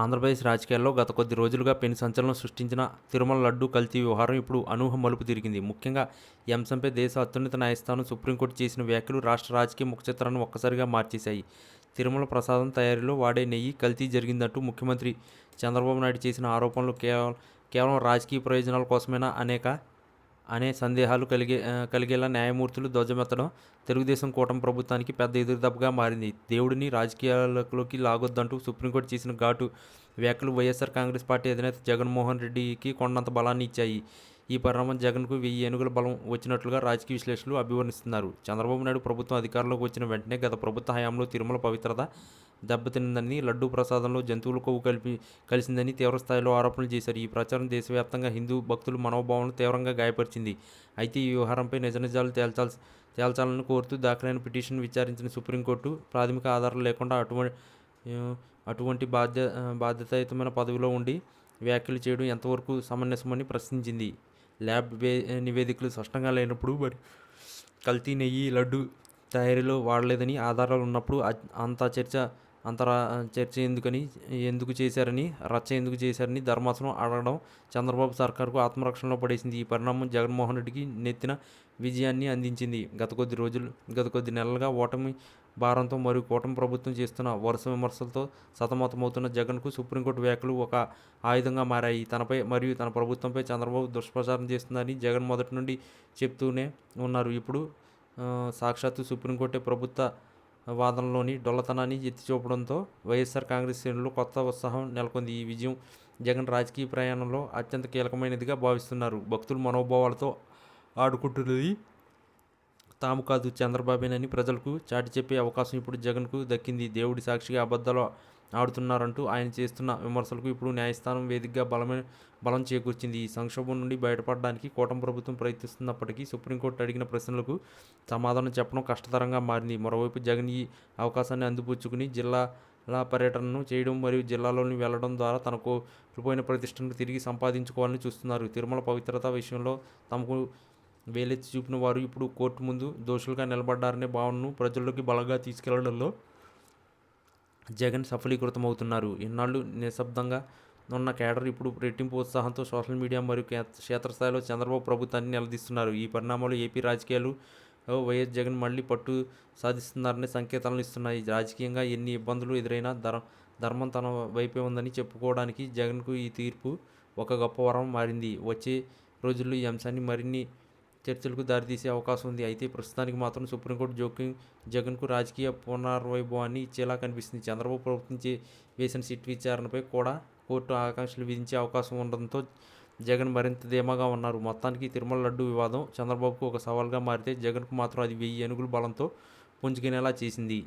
ఆంధ్రప్రదేశ్ రాజకీయాల్లో గత కొద్ది రోజులుగా పెను సంచలనం సృష్టించిన తిరుమల లడ్డు కల్తీ వ్యవహారం ఇప్పుడు అనూహ మలుపు తిరిగింది. ముఖ్యంగా ఈ అంశంపై దేశ అత్యున్నత న్యాయస్థానం సుప్రీంకోర్టు చేసిన వ్యాఖ్యలు రాష్ట్ర రాజకీయ ముఖచిత్రాన్ని ఒక్కసారిగా మార్చేశాయి. తిరుమల ప్రసాదం తయారీలో వాడే నెయ్యి కల్తీ జరిగిందంటూ ముఖ్యమంత్రి చంద్రబాబు నాయుడు చేసిన ఆరోపణలు కేవలం కేవలం రాజకీయ ప్రయోజనాల కోసమేనా అనేక అనే సందేహాలు కలిగే కలిగేలా న్యాయమూర్తులు ధ్వజమెత్తడం తెలుగుదేశం కూటమి ప్రభుత్వానికి పెద్ద ఎదురుదెబ్బగా మారింది. దేవుడిని రాజకీయాలలోకి లాగొద్దంటూ సుప్రీంకోర్టు చేసిన ఘాటు వ్యాఖ్యలు వైఎస్ఆర్ కాంగ్రెస్ పార్టీ అధినేత జగన్మోహన్ రెడ్డికి కొండంత బలాన్ని ఇచ్చాయి ఈ పరిణామం జగన్కు వెయ్యి ఏనుగుల బలం వచ్చినట్లుగా రాజకీయ విశ్లేషకులు అభివర్ణిస్తున్నారు. చంద్రబాబు నాయుడు ప్రభుత్వం అధికారంలోకి వచ్చిన వెంటనే గత ప్రభుత్వ హయాంలో తిరుమల పవిత్రత దెబ్బతిందని లడ్డూ ప్రసాదంలో జంతువుల కొవ్వు కలిపి కలిసిందని తీవ్రస్థాయిలో ఆరోపణలు చేశారు. ఈ ప్రచారం దేశవ్యాప్తంగా హిందూ భక్తుల మనోభావాలను తీవ్రంగా గాయపరిచింది. అయితే ఈ వ్యవహారంపై నిజ నిజాలు తేల్చాల్సి తేల్చాలని కోరుతూ దాఖలైన పిటిషన్ విచారించిన సుప్రీంకోర్టు ప్రాథమిక ఆధారాలు లేకుండా అటువంటి అటువంటి బాధ్య బాధ్యతాయుతమైన పదవిలో ఉండి వ్యాఖ్యలు చేయడం ఎంతవరకు సమంజసమని ప్రశ్నించింది. ల్యాబ్ వే నివేదికలు స్పష్టంగా లేనప్పుడు మరి కల్తీ నెయ్యి లడ్డు తయారీలో వాడలేదని ఆధారాలు ఉన్నప్పుడు అంత చర్చ అంతరా చర్చ ఎందుకని ఎందుకు చేశారని రచ్చ ఎందుకు చేశారని ధర్మాసనం అడగడం చంద్రబాబు సర్కార్కు ఆత్మరక్షణలో పడేసింది. ఈ పరిణామం జగన్మోహన్ రెడ్డికి నెత్తిన విజయాన్ని అందించింది. గత కొద్ది రోజులు గత కొద్ది నెలలుగా ఓటమి భారంతో మరియు కూటమి ప్రభుత్వం చేస్తున్న వరుస విమర్శలతో సతమతమవుతున్న జగన్కు సుప్రీంకోర్టు వ్యాఖ్యలు ఒక ఆయుధంగా మారాయి. తనపై మరియు తన ప్రభుత్వంపై చంద్రబాబు దుష్ప్రచారం చేస్తుందని జగన్ మొదటి నుండి చెప్తూనే ఉన్నారు. ఇప్పుడు సాక్షాత్తు సుప్రీంకోర్టే ప్రభుత్వ వాదనలోని డొల్లతనాన్ని ఎత్తి చూపడంతో వైఎస్ఆర్ కాంగ్రెస్ శ్రేణులు కొత్త ఉత్సాహం నెలకొంది. ఈ విజయం జగన్ రాజకీయ ప్రయాణంలో అత్యంత కీలకమైనదిగా భావిస్తున్నారు. భక్తుల మనోభావాలతో ఆడుకుంటున్నది తాము కాదు చంద్రబాబేనని ప్రజలకు చాటి చెప్పే అవకాశం ఇప్పుడు జగన్కు దక్కింది. దేవుడి సాక్షిగా అబద్ధాలు ఆడుతున్నారంటూ ఆయన చేస్తున్న విమర్శలకు ఇప్పుడు న్యాయస్థానం వేదికగా బలమైన బలం చేకూర్చింది. ఈ సంక్షోభం నుండి బయటపడడానికి కూటమి ప్రభుత్వం ప్రయత్నిస్తున్నప్పటికీ సుప్రీంకోర్టు అడిగిన ప్రశ్నలకు సమాధానం చెప్పడం కష్టతరంగా మారింది. మరోవైపు జగన్ ఈ అవకాశాన్ని అందిపుచ్చుకుని జిల్లాల పర్యటనను చేయడం మరియు జిల్లాలోని వెళ్ళడం ద్వారా తనకు కోల్పోయిన ప్రతిష్టను తిరిగి సంపాదించుకోవాలని చూస్తున్నారు. తిరుమల పవిత్రత విషయంలో తమకు వేలెత్తి చూపిన వారు ఇప్పుడు కోర్టు ముందు దోషులుగా నిలబడ్డారనే భావనను ప్రజల్లోకి బలంగా తీసుకెళ్ళడంలో జగన్ సఫలీకృతమవుతున్నారు. ఇన్నాళ్ళు నిశ్శబ్దంగా ఉన్న కేడర్ ఇప్పుడు రెట్టింపు ఉత్సాహంతో సోషల్ మీడియా మరియు క్షేత్రస్థాయిలో చంద్రబాబు ప్రభుత్వాన్ని నిలదీస్తున్నారు. ఈ పరిణామాలు ఏపీ రాజకీయాలు వైఎస్ జగన్ మళ్ళీ పట్టు సాధిస్తున్నారనే సంకేతాలను ఇస్తున్నాయి. రాజకీయంగా ఎన్ని ఇబ్బందులు ఎదురైనా ధర ధర్మం తన వైపే ఉందని చెప్పుకోవడానికి జగన్కు ఈ తీర్పు ఒక గొప్ప వరం మారింది. వచ్చే రోజుల్లో ఈ అంశాన్ని మరిన్ని చర్చలకు దారితీసే అవకాశం ఉంది. అయితే ప్రస్తుతానికి మాత్రం సుప్రీంకోర్టు జోక్యం జగన్కు రాజకీయ పునర్వైభవాన్ని ఇచ్చేలా కనిపిస్తుంది. చంద్రబాబు ప్రభుత్వం వేసిన సిట్ విచారణపై కూడా కోర్టు ఆకాంక్షలు విధించే అవకాశం ఉండడంతో జగన్ మరింత ధీమాగా ఉన్నారు. మొత్తానికి తిరుమల లడ్డు వివాదం చంద్రబాబుకు ఒక సవాల్గా మారితే జగన్కు మాత్రం అది వెయ్యి ఏనుగుల బలంతో పుంజుకునేలా చేసింది.